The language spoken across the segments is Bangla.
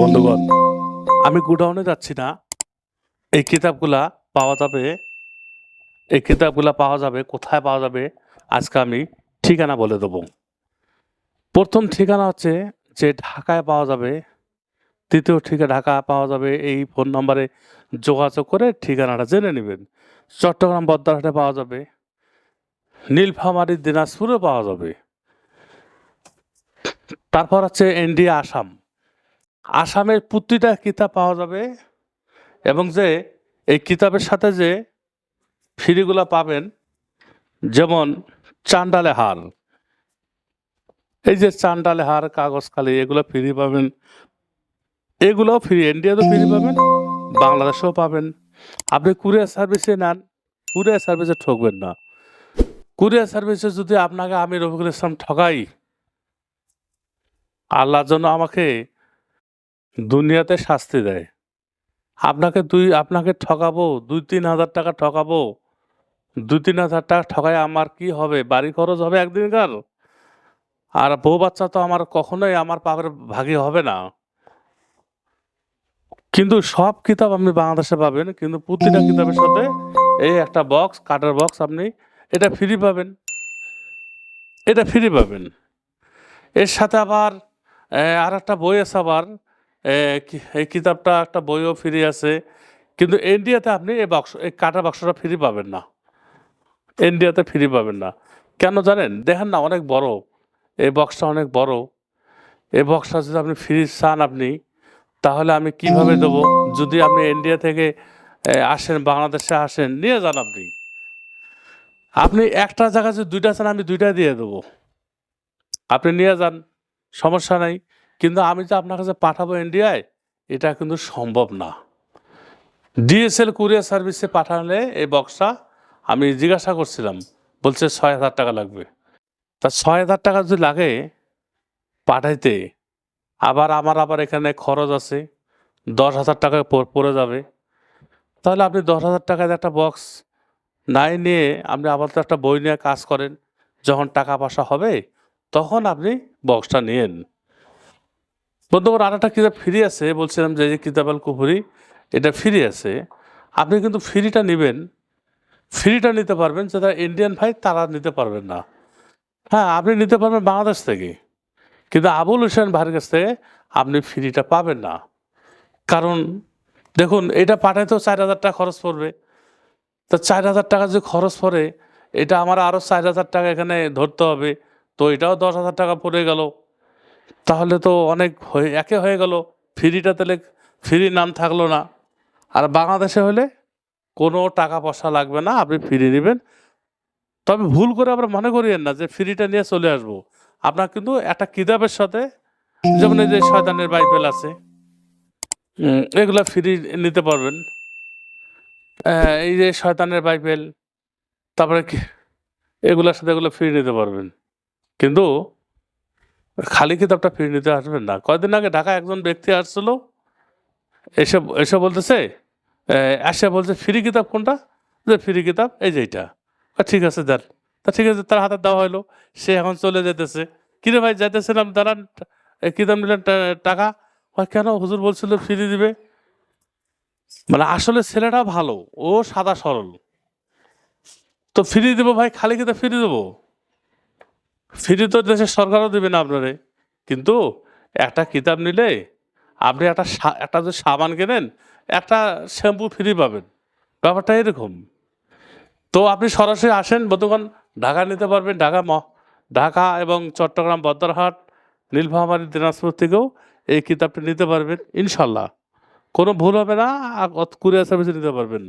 বন্ধুগণ, আমি গুডাউনে যাচ্ছি না। এই কিতাবগুলা পাওয়া যাবে, এই কিতাবগুলা পাওয়া যাবে, কোথায় পাওয়া যাবে, আজকে আমি ঠিকানা বলে দেবো। প্রথম ঠিকানা হচ্ছে যে ঢাকায় পাওয়া যাবে তৃতীয় ঠিকা, ঢাকা পাওয়া যাবে, এই ফোন নম্বরে যোগাযোগ করে ঠিকানাটা জেনে নেবেন। চট্টগ্রাম বদ্দারহাটে পাওয়া যাবে, নীলফামারী দিনাজপুরে পাওয়া যাবে। তারপর হচ্ছে ইন্ডিয়া আসাম। আসামের প্রতিটা কিতাব পাওয়া যাবে এবং যে এই কিতাবের সাথে যে ফ্রিগুলো পাবেন, যেমন চান্ডালে হার। এই যে চান্ডালে হার, কাগজ, খালি, এগুলো ফ্রি পাবেন। এগুলোও ফ্রি ইন্ডিয়াতেও ফ্রি পাবেন, বাংলাদেশেও পাবেন। আপনি কুরিয়ার সার্ভিসে নেন, কুরিয়ার সার্ভিসে ঠকবেন না। কুরিয়ার সার্ভিসে যদি আপনাকে আমি রফিকুল ইসলাম ঠকাই, আল্লাহর জন্য আমাকে দুনিয়াতে শাস্তি দেয়। আপনাকে দুই, আপনাকে ঠকাবো দুই তিন হাজার টাকা ঠকাবো। দুই তিন হাজার টাকা ঠকায় আমার কি হবে? বাড়ি খরচ হবে একদিনকার? আর বউ বাচ্চা তো আমার কখনোই আমার পাপের ভাগী হবে না। কিন্তু সব কিতাব আপনি বাংলাদেশে পাবেন, কিন্তু প্রতিটা কিতাবের সাথে এই একটা বক্স কাঠের বক্স আপনি এটা ফ্রি পাবেন। এটা ফ্রি পাবেন। এর সাথে আবার আর একটা বই আছে আবার। এই কিতাবটা একটা বইও ফ্রি আছে। কিন্তু ইন্ডিয়াতে আপনি এই বাক্স, এই কাটা বাক্সটা ফ্রি পাবেন না। ইন্ডিয়াতে ফ্রি পাবেন না। কেন জানেন? দেখেন না, অনেক বড়। এই বক্সটা অনেক বড়। এই বক্সটা যদি আপনি ফ্রি চান আপনি, তাহলে আমি কীভাবে দেবো? যদি আপনি ইন্ডিয়া থেকে আসেন, বাংলাদেশে আসেন, নিয়ে যান আপনি। আপনি একটা জায়গায় যদি দুইটা চান, আমি দুইটা দিয়ে দেবো। আপনি নিয়ে যান, সমস্যা নাই। কিন্তু আমি যে আপনার কাছে পাঠাবো ইন্ডিয়ায় এটা কিন্তু সম্ভব না। ডিএসএল কুরিয়ার সার্ভিসে পাঠালে এই বক্সটা আমি জিজ্ঞাসা করছিলাম, বলছে ছয় হাজার টাকা লাগবে। তা ছয় হাজার টাকা যদি লাগে পাঠাইতে, আবার আমার আবার এখানে খরচ আছে, দশ হাজার টাকা পড়ে যাবে। তাহলে আপনি দশ হাজার টাকায় একটা বক্স নাই নিয়ে আপনি আবার তো একটা বই নিয়ে কাজ করেন, যখন টাকা পয়সা হবে, তখন আপনি বক্সটা নিয়েন। বন্ধুগণ আর একটা কিতাব ফ্রি আছে, বলছিলাম যে কিতাব আল কুফুরি এটা ফ্রি আছে। আপনি কিন্তু ফ্রিটা নেবেন, ফ্রিটা নিতে পারবেন, যেটা ইন্ডিয়ান ভাই তারা নিতে পারবেন না। হ্যাঁ আপনি নিতে পারবেন বাংলাদেশ থেকে, কিন্তু আবুল হোসেন ভাইয়ের কাছ থেকে আপনি ফ্রিটা পাবেন না। কারণ, দেখুন, এটা পাঠাইতেও চার হাজার টাকা খরচ পড়বে। তো চার হাজার টাকা যে খরচ পড়ে, এটা আমার আরও চার হাজার টাকা এখানে ধরতে হবে। তো এটাও দশ হাজার টাকা পড়ে গেল। তাহলে তো অনেক হয়ে, একে হয়ে গেল। ফ্রিটা তাহলে, ফ্রি নাম থাকল না। আর বাংলাদেশে হলে কোনো টাকা পয়সা লাগবে না, আপনি ফ্রি নেবেন। তবে ভুল করে আমরা মনে করিয়েন না যে ফ্রিটা নিয়ে চলে আসব। আপনার কিন্তু একটা কিতাবের সাথে, যেমন এই যে শয়তানের বাইবেল আছে এগুলা ফ্রি নিতে পারবেন। এই যে শয়তানের বাইবেল, তারপরে এগুলোর সাথে এগুলো ফ্রি নিতে পারবেন। কিন্তু খালি কিতাবটা ফ্রি নিতে আসবেন না। কয়দিন আগে ঢাকা একজন ব্যক্তি আসছিল এসে এসে বলতেছে এসে বলছে ফ্রি কিতাব কোনটা? যে ফ্রি কিতাব এই যে এইটা। ঠিক আছে দেন। তা ঠিক আছে তার হাতে দেওয়া হলো সে এখন চলে যেতেছে কিরে ভাই যাইতেছিলাম দাঁড়ান কিতাব নিলেন টাকা? কয়, কেন? হুজুর বলছিল ফ্রি দিবে। মানে আসলে ছেলেটা ভালো ও সাদা সরল। তো ফ্রি দেবো ভাই খালি কিতাব ফ্রি দেবো? ফ্রি তো দেশের সরকারও দেবে না আপনারে। কিন্তু একটা কিতাব নিলে আপনি একটা একটা যদি সাবান কেনেন, একটা শ্যাম্পু ফ্রি পাবেন। ব্যাপারটা এরকম। তো আপনি সরাসরি আসেন বন্ধুগণ, ঢাকা নিতে পারবেন, ঢাকা ঢাকা এবং চট্টগ্রাম বদ্রহাট, নীলফামারী, দিনাজপুর থেকেও এই কিতাবটি নিতে পারবেন, ইনশাল্লাহ। কোনো ভুল হবে না কুরিয়ার সার্ভিসে নিতে পারবেন।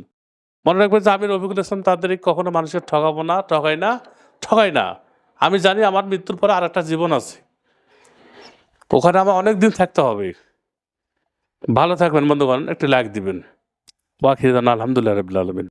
মনে রাখবেন যে আমি রফিকুল ইসলাম তাড়াতাড়ি কখনো মানুষের ঠকাবো না, ঠকাই না ঠকাই না। আমি জানি আমার মৃত্যুর পরে আর একটা জীবন আছে। ওখানে আমার অনেক দিন থাকতে হবে। ভালো থাকবেন বন্ধুগণ, একটি লাইক দিবেন। ওয়াকিদান আলহামদুলিল্লাহ রবিল আলমিন।